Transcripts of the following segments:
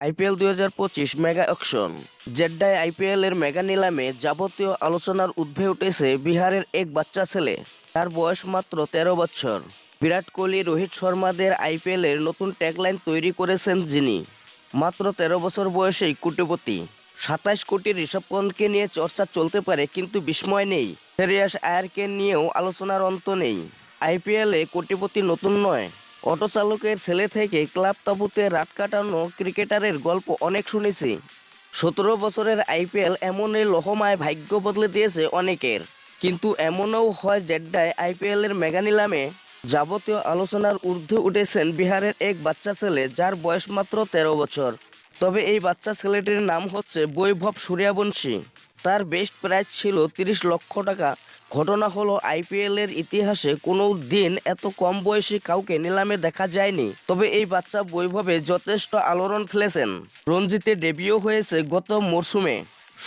IPL দুই হাজার পঁচিশ মেগা অকশন। জেড্ডায় আইপিএল এর মেগা নিলামে যাবতীয় আলোচনার উদ্ভে উঠেছে বিহারের এক বাচ্চা ছেলে। তার বয়স মাত্র তেরো বছর। বিরাট কোহলি, রোহিত শর্মাদের আইপিএল এর নতুন ট্যাগলাইন তৈরি করেছেন যিনি। মাত্র তেরো বছর বয়সেই কোটিপতি। সাতাশ কোটি ঋষভ পন্থকে নিয়ে চর্চা চলতে পারে কিন্তু বিস্ময় নেই। সেরিয়াস আয়ারকে নিয়েও আলোচনার অন্ত নেই। আইপিএলে কোটিপতি নতুন নয়। অটো চালকের ছেলে থেকে ক্লাব তাবুতে রাত কাটানো ক্রিকেটারের গল্প অনেক শুনেছি। সতেরো বছরের আইপিএল এমনই লহমায় ভাগ্য বদলে দিয়েছে অনেকের। কিন্তু এমনও হয় জেড্ডায় আইপিএলের মেগা নিলামে। যাবতীয় আলোচনার ঊর্ধ্বে উঠেছেন বিহারের এক বাচ্চা ছেলে যার বয়স মাত্র তেরো বছর। তবে এই বাচ্চা ছেলেটির নাম হচ্ছে বৈভব সূর্যবংশী। তার বেস্ট প্রাইজ ছিল তিরিশ লক্ষ টাকা। ঘটনা হলো আইপিএল এর ইতিহাসে কোনো দিন এত কম বয়সী কাউকে নিলামে দেখা যায়নি। তবে এই বাচ্চা বৈভবে যথেষ্ট আলোড়ন ফেলেছেন। রঞ্জিতে ডেবিউ হয়েছে গত মরশুমে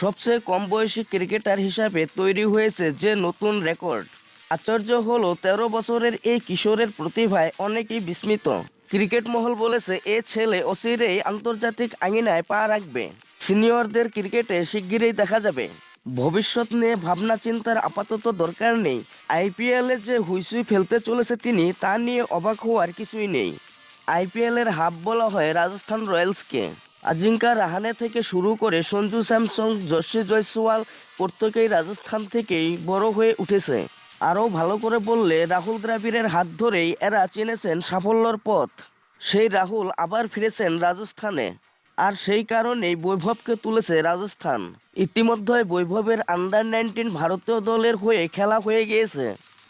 সবচেয়ে কম বয়সী ক্রিকেটার হিসাবে তৈরি হয়েছে যে নতুন রেকর্ড। আশ্চর্য হলো, তেরো বছরের এই কিশোরের প্রতিভায় অনেকেই বিস্মিত। ক্রিকেট মহল বলেছে, এ ছেলে অচিরেই আন্তর্জাতিক আঙিনায় পা রাখবে। সিনিয়রদের ক্রিকেটে শিগগিরই দেখা যাবে। ভবিষ্যৎ নিয়ে ভাবনা চিন্তার আপাতত দরকার নেই। আইপিএলে যে হুইসুই ফেলতে চলেছে তিনি, তা নিয়ে অবাক হওয়ার কিছুই নেই। আইপিএলের হাব বলা হয় রাজস্থান রয়্যালসকে। আজিঙ্কা রাহানে থেকে শুরু করে সঞ্জু স্যামসং যশী জয়সওয়াল প্রত্যেকেই রাজস্থান থেকেই বড় হয়ে উঠেছে। আরও ভালো করে বললে, রাহুল দ্রাবিড়ের হাত ধরেই এরা চিনেছেন সাফল্যর পথ। সেই রাহুল আবার ফিরেছেন রাজস্থানে। আর সেই কারণেই বৈভবকে তুলেছে রাজস্থান। ইতিমধ্যে বৈভবের আন্ডার নাইনটিন ভারতীয় দলের হয়ে খেলা হয়ে গিয়েছে।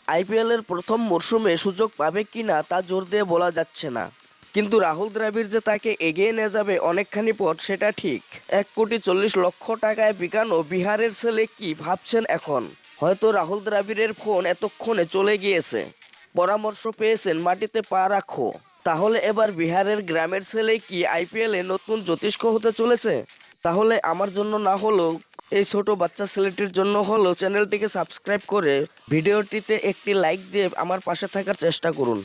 আইপিএলের প্রথম মরশুমে সুযোগ পাবে কিনা তা জোর দিয়ে বলা যাচ্ছে না। কিন্তু রাহুল দ্রাবিড় যে তাকে এগিয়ে নিয়ে যাবে অনেকখানি পথ, সেটা ঠিক। এক কোটি চল্লিশ লক্ষ টাকায় বিকানো বিহারের ছেলে কি ভাবছেন এখন? হয়তো রাহুল দ্রাবিড়ের ফোন এতক্ষণে চলে গিয়েছে। পরামর্শ পেয়েছেন মাটিতে পা রাখো। তাহলে এবার বিহারের গ্রামের ছেলে কি আইপিএলে নতুন জ্যোতিষ্ক হতে চলেছে? তাহলে আমার জন্য না হলেও এই ছোট বাচ্চা ছেলেটির জন্য হলেও চ্যানেলটিকে সাবস্ক্রাইব করে ভিডিওটিতে একটি লাইক দিয়ে আমার পাশে থাকার চেষ্টা করুন।